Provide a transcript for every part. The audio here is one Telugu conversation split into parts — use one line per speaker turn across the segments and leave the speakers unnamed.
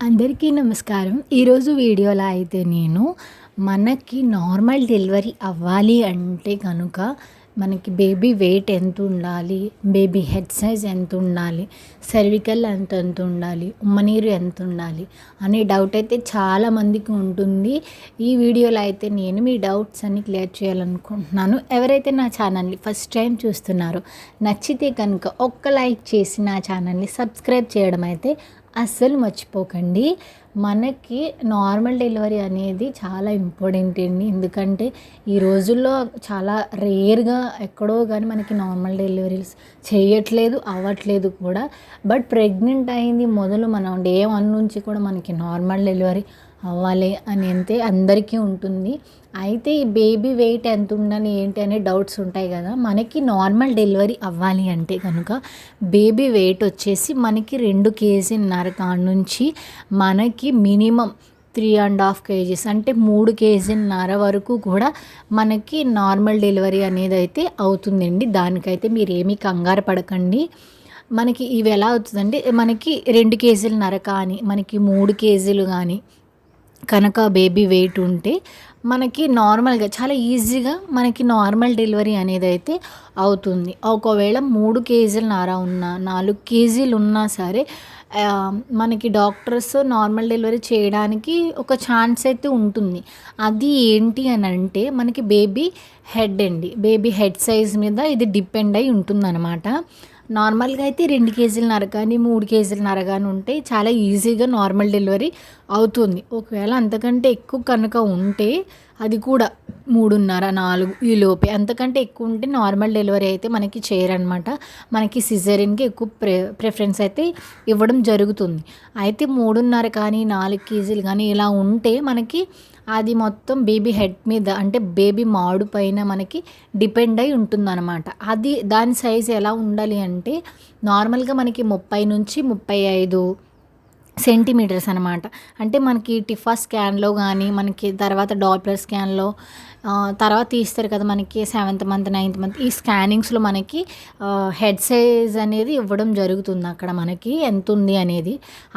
అందరికీ నమస్కారం. ఈరోజు వీడియోలో అయితే నేను మనకి నార్మల్ డెలివరీ అవ్వాలి అంటే కనుక మనకి బేబీ వెయిట్ ఎంత ఉండాలి బేబీ హెడ్ సైజ్ ఎంత ఉండాలి సర్వికల్ ఎంత ఎంత ఉండాలి ఉమ్మనీరు ఎంత ఉండాలి అనే డౌట్ అయితే చాలా మందికి ఉంటుంది. ఈ వీడియోలో అయితే నేను మీ డౌట్స్ అన్ని క్లియర్ చేయాలనుకుంటున్నాను. ఎవరైతే నా ఛానల్ని ఫస్ట్ టైం చూస్తున్నారో నచ్చితే కనుక ఒక్క లైక్ చేసి నా ఛానల్ని సబ్స్క్రైబ్ చేయడం అయితే అస్సలు మర్చిపోకండి. మనకి నార్మల్ డెలివరీ అనేది చాలా ఇంపార్టెంట్ అండి. ఎందుకంటే ఈ రోజుల్లో చాలా రేర్గా ఎక్కడో కానీ మనకి నార్మల్ డెలివరీస్ చేయట్లేదు అవ్వట్లేదు కూడా. బట్ ప్రెగ్నెంట్ అయింది మొదలు మనం డే వన్ నుంచి కూడా మనకి నార్మల్ డెలివరీ అవ్వాలి అని అంతే అందరికీ ఉంటుంది. అయితే ఈ బేబీ వెయిట్ ఎంత ఉండాలి ఏంటి అనే డౌట్స్ ఉంటాయి కదా. మనకి నార్మల్ డెలివరీ అవ్వాలి అంటే కనుక బేబీ వెయిట్ వచ్చేసి మనకి రెండు కేజీన్నర కాడ నుంచి మనకి minimum three and half kgs అంటే మూడు కేజీన్నర వరకు కూడా మనకి నార్మల్ డెలివరీ అనేది అయితే అవుతుందండి. దానికైతే మీరు ఏమీ కంగారు పడకండి. మనకి ఇవి ఎలా అవుతుందంటే మనకి రెండు కేజీలన్నర కానీ మనకి మూడు కేజీలు కానీ కనుక బేబీ వెయిట్ ఉంటే మనకి నార్మల్గా చాలా ఈజీగా మనకి నార్మల్ డెలివరీ అనేది అయితే అవుతుంది. ఒకవేళ మూడు కేజీలు నారా ఉన్నా నాలుగు కేజీలు ఉన్నా సరే మనకి డాక్టర్స్ నార్మల్ డెలివరీ చేయడానికి ఒక ఛాన్స్ అయితే ఉంటుంది. అది ఏంటి అని అంటే మనకి బేబీ హెడ్ అండి. బేబీ హెడ్ సైజ్ మీద ఇది డిపెండ్ అయి ఉంటుందన్నమాట. నార్మల్గా అయితే రెండు కేజీల నర కానీ మూడు కేజీలన్నర కానీ ఉంటే చాలా ఈజీగా నార్మల్ డెలివరీ అవుతుంది. ఒకవేళ అంతకంటే ఎక్కువ కనుక ఉంటే అది కూడా మూడున్నర నాలుగు ఈ లోపే. అంతకంటే ఎక్కువ ఉంటే నార్మల్ డెలివరీ అయితే మనకి చేయరనమాట. మనకి సిజరిన్కి ఎక్కువ ప్రె ప్రిఫరెన్స్ అయితే ఇవ్వడం జరుగుతుంది. అయితే మూడున్నర కానీ నాలుగు కేజీలు కానీ ఇలా ఉంటే మనకి అది మొత్తం బేబీ హెడ్ మీద అంటే బేబీ మాడు పైన మనకి డిపెండ్ అయి ఉంటుందన్నమాట. అది దాని సైజ్ ఎలా ఉండాలి అంటే నార్మల్గా మనకి ముప్పై నుంచి ముప్పై ఐదు సెంటీమీటర్స్ అనమాట అంటే మనకి టిఫా స్కాన్లో కానీ మనకి తర్వాత డాప్లర్ స్కాన్లో తర్వాత తీస్తారు కదా మనకి సెవెంత్ మంత్ నైన్త్ మంత్. ఈ స్కానింగ్స్లో మనకి హెడ్ సైజ్ అనేది ఇవ్వడం జరుగుతుంది అక్కడ మనకి. ఎంత ఉంది అనేది.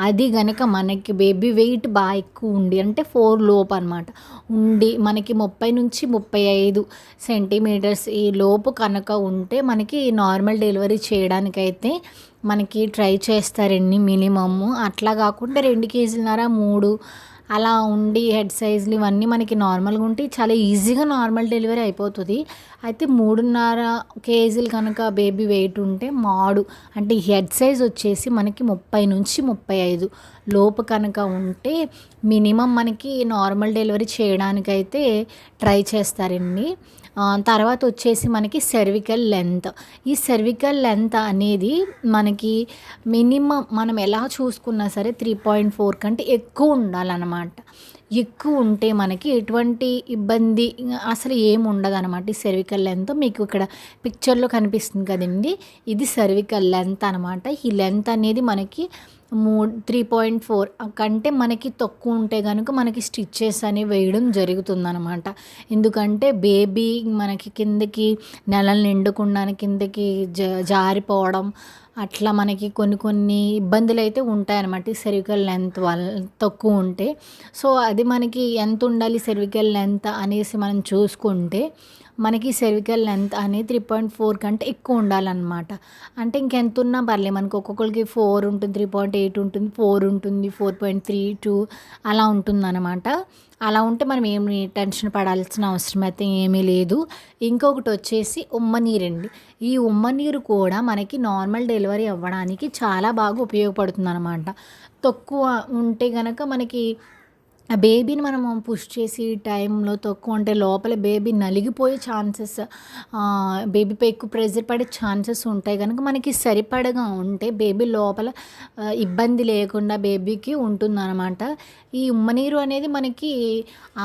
అది గనక మనకి బేబీ వెయిట్ బాగా ఎక్కువ ఉండి అంటే ఫోర్ లోపు అనమాట ఉండి మనకి ముప్పై నుంచి ముప్పై ఐదు సెంటీమీటర్స్ ఈ లోపు కనుక ఉంటే మనకి నార్మల్ డెలివరీ చేయడానికైతే మనకి ట్రై చేస్తారండి మినిమమ్. అట్లా కాకుండా రెండు కేజీలన్నర మూడు అలా ఉండి హెడ్ సైజులు ఇవన్నీ మనకి నార్మల్గా ఉంటే చాలా ఈజీగా నార్మల్ డెలివరీ అయిపోతుంది. అయితే మూడున్నర కేజీలు కనుక బేబీ వెయిట్ ఉంటే మాడు అంటే హెడ్ సైజ్ వచ్చేసి మనకి ముప్పై నుంచి ముప్పై ఐదు. లోపు కనుక ఉంటే మినిమం మనకి నార్మల్ డెలివరీ చేయడానికైతే ట్రై చేస్తారండి. తర్వాత వచ్చేసి మనకి సెర్వికల్ లెంత్. ఈ సెర్వికల్ లెంత్ అనేది మనకి మినిమం మనం ఎలా చూసుకున్నా సరే త్రీ పాయింట్ ఫోర్ కంటే ఎక్కువ ఉండాలన్నమాట. ఎక్కువ ఉంటే మనకి ఎటువంటి ఇబ్బంది అసలు ఏమి ఉండదు అనమాట ఈ సెర్వికల్ లెంత్ మీకు ఇక్కడ పిక్చర్లో కనిపిస్తుంది కదండి. ఇది సెర్వికల్ లెంత్ అనమాట. ఈ లెంత్ అనేది మనకి మూ త్రీ పాయింట్ ఫోర్ కంటే మనకి తక్కువ ఉంటే కనుక మనకి స్టిచ్చెస్ అనేవి వేయడం జరుగుతుందనమాట ఎందుకంటే బేబీ మనకి కిందకి నెలలు నిండుకుండా కిందకి జ జారిపోవడం అట్లా మనకి కొన్ని కొన్ని ఇబ్బందులు అయితే ఉంటాయన్నమాట సెర్వికల్ లెంత్ వల్ల తక్కువ ఉంటే. సో అది మనకి ఎంత ఉండాలి సెర్వికల్ లెంత్ అనేసి మనం చూసుకుంటే మనకి సెర్వికల్ లెంత్ అనేది త్రీ పాయింట్ ఫోర్ కంటే ఎక్కువ ఉండాలన్నమాట. అంటే ఇంకెంత ఉన్నా పర్లేదు మనకు ఒక్కొక్కరికి ఫోర్ ఉంటుంది త్రీ పాయింట్ ఎయిట్ ఉంటుంది ఫోర్ ఉంటుంది ఫోర్ పాయింట్ త్రీ టూ అలా ఉంటుందన్నమాట. అలా ఉంటే మనం ఏమి టెన్షన్ పడాల్సిన అవసరం అయితే ఏమీ లేదు. ఇంకొకటి వచ్చేసి ఉమ్మనీరండి ఈ ఉమ్మనీరు కూడా మనకి నార్మల్ డెలివరీ అవ్వడానికి చాలా బాగా ఉపయోగపడుతుంది అనమాట తక్కువ ఉంటే కనుక మనకి ఆ బేబీని మనం పుష్ చేసి టైంలో తక్కువ ఉంటే లోపల బేబీ నలిగిపోయే ఛాన్సెస్ బేబీపై ఎక్కువ ప్రెజర్ పడే ఛాన్సెస్ ఉంటాయి. కనుక మనకి సరిపడగా ఉంటే బేబీ లోపల ఇబ్బంది లేకుండా బేబీకి ఉంటుందన్నమాట. ఈ ఉమ్మనీరు అనేది మనకి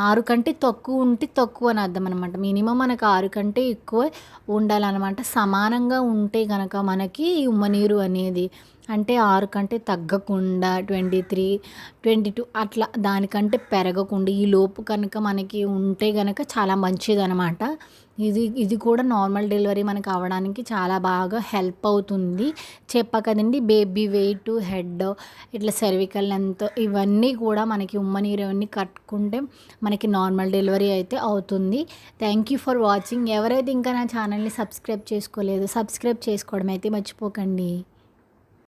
ఆరు కంటే తక్కువ ఉంటే తక్కువ అని అర్థం అనమాట మినిమం మనకు ఆరు కంటే ఎక్కువ ఉండాలన్నమాట. సమానంగా ఉంటే కనుక మనకి ఈ ఉమ్మనీరు అనేది అంటే ఆరు కంటే తగ్గకుండా ట్వంటీ త్రీ ట్వంటీ టూ అట్లా దానికంటే పెరగకుండా ఈ లోపు కనుక మనకి ఉంటే కనుక చాలా మంచిది అనమాట ఇది ఇది కూడా నార్మల్ డెలివరీ మనకు అవ్వడానికి చాలా బాగా హెల్ప్ అవుతుంది. చెప్పా కదండి బేబీ వెయిట్ హెడ్ ఇట్లా సెర్వికల్ లెంత్ ఇవన్నీ కూడా మనకి ఉమ్మనీరు ఇవన్నీ కట్టుకుంటే మనకి నార్మల్ డెలివరీ అయితే అవుతుంది. Thank you for watching. ఎవరైతే ఇంకా నా ఛానల్ని సబ్స్క్రైబ్ చేసుకోలేదు సబ్స్క్రైబ్ చేసుకోవడం అయితే మర్చిపోకండి.